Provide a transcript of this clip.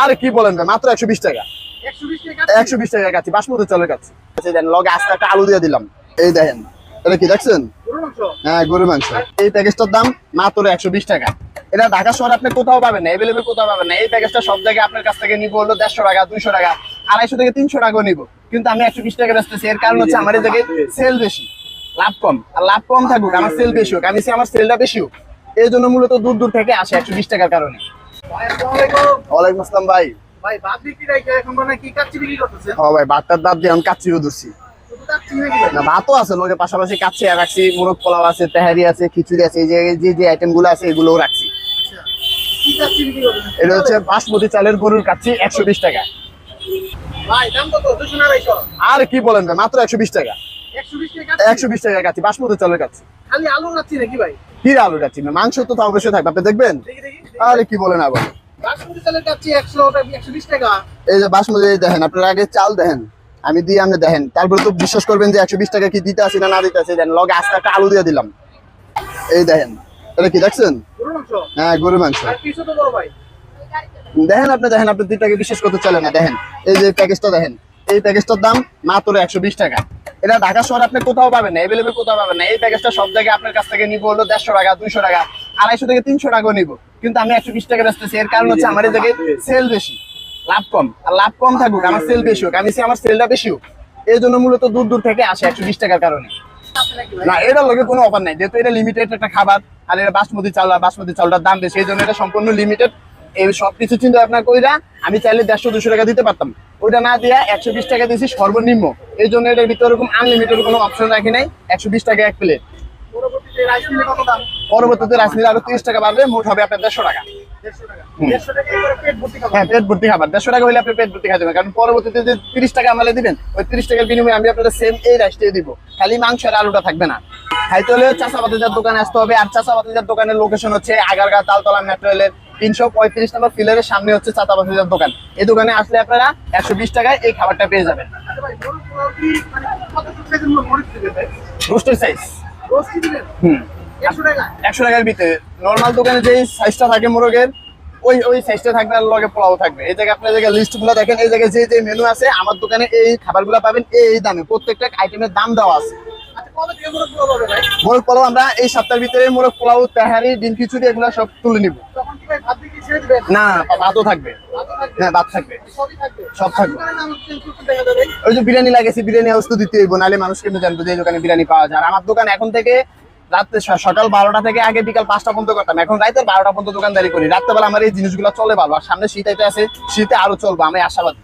আর কি বলেন মাত্র একশো বিশ টাকা। একশো বিশ টাকা কাছে বাসমতি চালের কাছে দেন লগে আস্তে একটা আলু দিয়ে দিলাম। এই দেখেন এটা কি দেখছেন? হ্যাঁ গরু মাংস। এই প্যাকেজটার দাম মাত্র একশো বিশ টাকা। এটা ঢাকা শহরে আপনি কোথাও পাবেন না এভেলেবেল কোথাও পাবেন না। এই প্যাকেজটা সব জায়গায় আপনার কাছ থেকে নিব হলো দেড়শো টাকা দুইশো টাকা আড়াইশো থেকে তিনশো টাকা নিব। কিন্তু আমি একশো বিশ টাকা বেচতেছি এর কারণ হচ্ছে আমার এই জায়গায় সেল বেশি। লাভ কম। আর লাভ কম থাকুক আমার সেল বেশি হোক। আমি আমার সেলটা বেশি হোক। এই জন্য মূলত দূর দূর থেকে আসে একশো বিশ টাকার কারণে। ওয়ালাইকুম আসসালাম ভাই ভাই বাদ বিক্রি রেখে এখন মানে কি কাচ্চি বিক্রি করতেছে? ও ভাই ভাতটার দাঁত দিয়ে আমি কাচ্চিও ধরছি। শুধু কাচ্চি নাকি ভাই? না ভাতও আছে লোকের পাশাপাশি কাচ্চি রাখছি মোরগ পোলাও আছে তেহারি আছে খিচুড়ি আছে এই যে যে যে আইটেম আছে এগুলোও রাখছি। কি কাচ্চি বিক্রি করতেছে? এটা হচ্ছে বাসমতি চালের গরুর কাচ্চি একশো বিশ টাকা। আর কি বলেন ভাই মাত্র একশো বিশ টাকা। একশো বিশ টাকা কাচ্চি? বাসমতি চালের খালি আলু কাচ্চি নাকি ভাই? কি আলু কাচ্চি না মাংস তো তাও অবশ্যই থাকবে আপনি দেখবেন? আরে কি বলেন আবার? এই যে বাসমতি দেখেন আপনার আগে চাল দেখেন আমি দিয়ে আপনি দেখেন। তারপরে তো বিশ্বাস করবেন যে একশো বিশ টাকা কি দিতে আসি না না দিতে আসি দেন লগে আস্তে একটা আলু দিয়ে দিলাম। এই দেখেন এটা কি দেখছেন? গরুর মাংস। দেখেন আপনি দেখেন আপনি দুইটাকে বিশ্বাস করতে চলে না দেখেন। এই যে প্যাকেজটা দেখেন এই প্যাকেজটার দাম মাত্র একশো বিশ টাকা। এটা ঢাকা শহরে আপনি কোথাও পাবেন না এভেলেবেল কোথাও পাবেন না। এই প্যাকেজটা সব জায়গায় আপনার কাছ থেকে নিব হলো দেড়শো টাকা দুইশো টাকা। আড়াইশো থেকে তিনশো টাকা নিব। কিন্তু আমি একশো বিশ টাকা বেচতেছি। এর কারণ হচ্ছে আমার জায়গায় সেল বেশি। লাভ কম। আর লাভ কম থাকুক, আমার সেল বেশি হোক। আমি আমার সেলটা বেশি হোক। এই জন্য মূলত দূর দূর থেকে আসে একশো বিশ টাকার কারণে। না, এটার লগে কোনো অফার নাই। যেহেতু এটা লিমিটেড একটা খাবার, আর এটা বাসমতি চাল বাসমতি চালটার দাম বেশি, এই জন্য এটা সম্পূর্ণ লিমিটেড এই সবকিছু চিন্তা ভাবনা কইরা আমি চাইলে দেড়শো, দুশো টাকা দিতে পারতাম। ওইটা না দিয়া একশো বিশ টাকা দিয়েছি সর্বনিম্ন। এই জন্য এটার ভিতরে এরকম আনলিমিটেড কোনো অপশন রাখি নাই। একশো বিশ টাকা এক প্লেট পরবর্তীতে রাইস রাজনীতি আরও তিরিশ টাকা বাড়বে মোট হবে আপনার দেড়শো টাকা। হ্যাঁ পেট ভর্তি খাবার। দেড়শো টাকা হলে আপনি পেট ভর্তি খাবেন কারণ পরবর্তীতে যে তিরিশ টাকা আমালে দিবেন ওই তিরিশ টাকার বিনিময়ে আমি আপনাদের সেম এই রাইসটাই দিব। খালি মাংস আর আলুটা থাকবে না। খাইতে হলে চাষা বাতিজার দোকানে আসতে হবে। আর চাষা বাতিজার দোকানের লোকেশন হচ্ছে আগারগা তালতলা মেট্রো রেলের তিনশো পঁয়ত্রিশ নম্বর ফিলারের সামনে হচ্ছে চাচা বাতিজার দোকান। এই দোকানে আসলে আপনারা একশো বিশ টাকায় এই খাবারটা পেয়ে যাবেন। আচ্ছা কি মানে রোস্টের সাইজ হুম। একশো টাকার ভিতরে। নর্মাল দোকানে যেই সাইজটা থাকে মোরগের ওই ওই সাইজটা থাকবে আর লগে পোলাও থাকবে। এই জায়গায় আপনার জায়গায় লিস্টগুলো দেখেন এই জায়গায় যে যে মেনু আছে আমার দোকানে এই খাবারগুলো পাবেন এই দামে। প্রত্যেকটা আইটেমের দাম দেওয়া আছে। আচ্ছা মোরগ পোলাও আমরা এই সপ্তাহের ভিতরে মোরগ পোলাও তেহারি ডিম খিচুড়ি এগুলো সব তুলে নিব। না ভাতও থাকবে। হ্যাঁ ভাত থাকবে। সব থাকবে। ওই যে বিরিয়ানি লাগেছে বিরিয়ানি হাউস তো দিতে হইব নাহলে মানুষ কিন্তু জানব যে এই দোকানে বিরিয়ানি পাওয়া যায়। আর আমার দোকান এখন থেকে রাত্রে সকাল বারোটা থেকে আগে বিকাল পাঁচটা পর্যন্ত করতাম। এখন রাতের বারোটা পর্যন্ত দোকানদারি করি। রাত্রেবেলা আমার এই জিনিসগুলো চলে ভালো। আর সামনে শীত এটা আছে শীতে আরও চলবো আমি আশাবাদী।